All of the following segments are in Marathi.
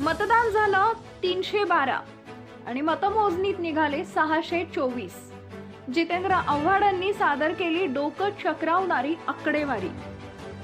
मतदान झालं तीनशे बारा. आणि मतमोजणीत निघाले सहाशे चोवीस. जितेंद्र आव्हाडांनी सादर केली डोकं चक्रावणारी आकडेवारी.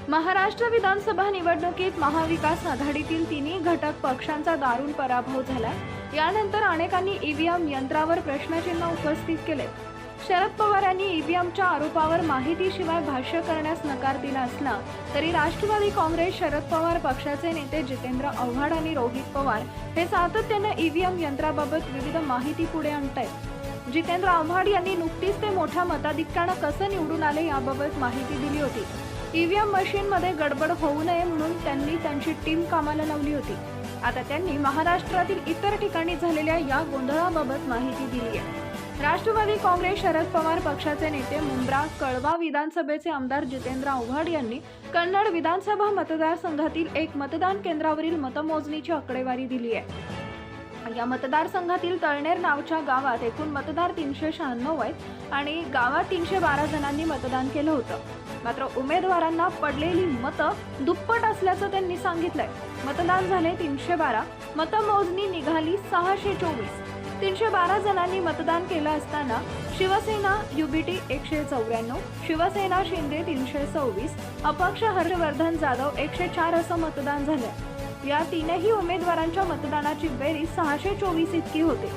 महाराष्ट्र विधानसभा निवडणुकीत महाविकास आघाडीतील तिन्ही घटक पक्षांचा दारुण पराभव झाला. यानंतर अनेकांनी ईव्हीएम यंत्रावर प्रश्नचिन्ह उपस्थित केले. शरद पवार यांनी ईव्हीएमच्या आरोपावर माहितीशिवाय भाष्य करण्यास नकार दिला असला तरी राष्ट्रवादी काँग्रेस शरद पवार पक्षाचे नेते जितेंद्र आव्हाड आणि रोहित पवार हे सातत्यानं ईव्हीएम यंत्राबाबत विविध माहिती पुढे आणतायत. जितेंद्र आव्हाड यांनी नुकतीच ते मोठ्या मताधिक्यानं कसं निवडून आले याबाबत माहिती दिली होती. ईव्हीएम मशीनमध्ये गडबड होऊ नये म्हणून त्यांनी त्यांची टीम कामाला लावली होती. आता त्यांनी महाराष्ट्रातील इतर ठिकाणी झालेल्या या गोंधळाबाबत माहिती दिली आहे. राष्ट्रवादी काँग्रेस शरद पवार पक्षाचे नेते मुंब्रा कळवा विधानसभेचे आमदार जितेंद्र आव्हाड यांनी कन्नड विधानसभा मतदारसंघातील एक मतदान केंद्रावरील मतमोजणीची आकडेवारी दिली आहे. या मतदारसंघातील तळनेर नावच्या गावात एकूण मतदार तीनशे शहाण्णव आहेत आणि गावात तीनशे बारा जणांनी मतदान केलं होतं. मात्र उमेदवारांना पडलेली मतं दुप्पट असल्याचं त्यांनी सांगितलंय. मतदान झाले तीनशे बारा मतमोजणी निघाली सहाशे चोवीस. तीनशे बारा जणांनी मतदान केलं असताना शिवसेना युबीटी एकशे चौऱ्याण्णव शिवसेना शिंदे तीनशे सव्वीस अपक्ष हर्षवर्धन जाधव एकशे चार असं मतदान झालं. या तीनही उमेदवारांच्या मतदानाची बेरीज सहाशे चोवीस इतकी होते.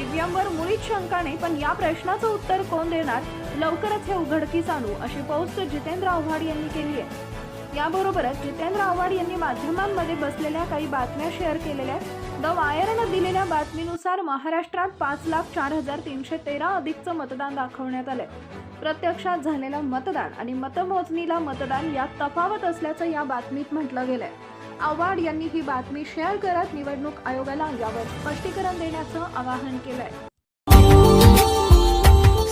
ईव्हीएमवर मुळीच शंका नाही पण या प्रश्नाचं उत्तर कोण देणार? लवकरच हे उघडकीस आणू अशी पोस्ट जितेंद्र आव्हाड यांनी केली आहे. याबरोबरच जितेंद्र आव्हाड यांनी माध्यमांमध्ये बसलेल्या काही बातम्या शेअर केलेल्या आहेत. द वायरनं दिलेल्या बातमीनुसार महाराष्ट्रात पाच लाख चार हजार तीनशे तेरा अधिकचं मतदान दाखवण्यात आलंय. प्रत्यक्षात झालेलं मतदान आणि मतमोजणीला मतदान यात तफावत असल्याचं या बातमीत म्हटलं गेलंय. आव्हाड यांनी ही बातमी शेअर करत निवडणूक आयोगाला यावर स्पष्टीकरण देण्याचं आवाहन केलंय.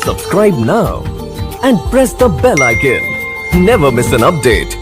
Subscribe now and press the bell icon never miss an update